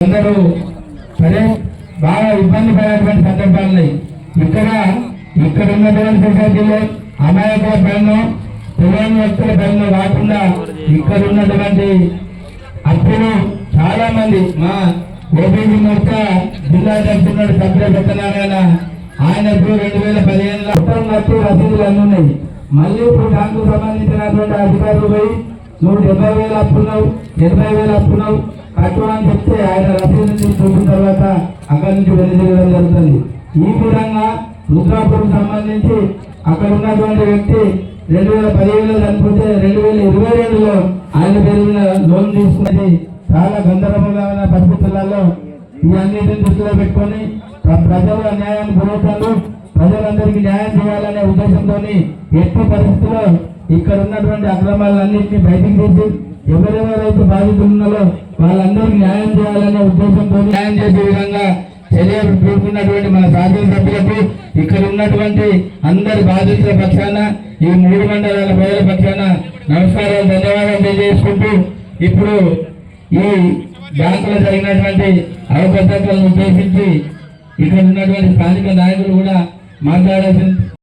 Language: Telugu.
అందరూ సరే బాగా ఇబ్బంది పడేటువంటి సందర్భాలని ఇక్కడ ఇక్కడ ఉన్నటువంటి సొసైటీలో అమాయకుల పైన తెలియని వ్యక్తుల పైన కాకుండా ఇక్కడ ఉన్నటువంటి అప్పులు చాలా మంది మా ఓబీసీ మోర్చా జిల్లా జరుపుతున్నాడు సభ్యుల సత్యనారాయణ ఆయనకు రెండు వేల పదిహేనులో మొత్తం నట్టు రసీదులు అన్ని ఉన్నాయి. మళ్ళీ ఇప్పుడు దానికి సంబంధించినటువంటి అధికారులు పోయి నువ్వు డెబ్బై వేలు అప్పున్నావు ఎనభై వేలు అప్పున్నావు కట్టు అని చెప్తే ఆయన రసీదు చూసిన తర్వాత అక్కడి నుంచి వెనుదిరగడం జరుగుతుంది. ఈ విధంగా రుద్రాపురం సంబంధించి అక్కడ ఉన్నటువంటి వ్యక్తి రెండు వేల పదిహేడులో చనిపోతే రెండు వేల ఇరవై రెండులో ఆయన పేరు లోన్ తీసుకున్నది చాలా గందరగోళమైన పరిస్థితులలో ఇవన్నిటిని దృష్టిలో పెట్టుకొని ప్రజల న్యాయాన్ని గురవుతాను ప్రజలందరికీ న్యాయం చేయాలనే ఉద్దేశంతో ఎట్టి పరిస్థితుల్లో ఇక్కడ ఉన్నటువంటి అక్రమాలన్నింటినీ బయటికి తీసి ఎవరెవరైతే బాధితులున్నారో వాళ్ళందరికీ న్యాయం చేయాలనే ఉద్దేశంతో న్యాయం చేసే విధంగా చర్య తీసుకున్నటువంటి మన శాసనసభ్యులకు ఇక్కడ ఉన్నటువంటి అందరి బాధితుల పక్షాన ఈ మూడు మండలాల ప్రజల పక్షాన నమస్కారాలు ధన్యవాదాలు తెలియజేసుకుంటూ ఇప్పుడు ఈ బ్యాంకులో జరిగినటువంటి అవకాశాలను ఉద్దేశించి ఇక్కడ ఉన్నటువంటి స్థానిక నాయకులు కూడా మాట్లాడాల్సింది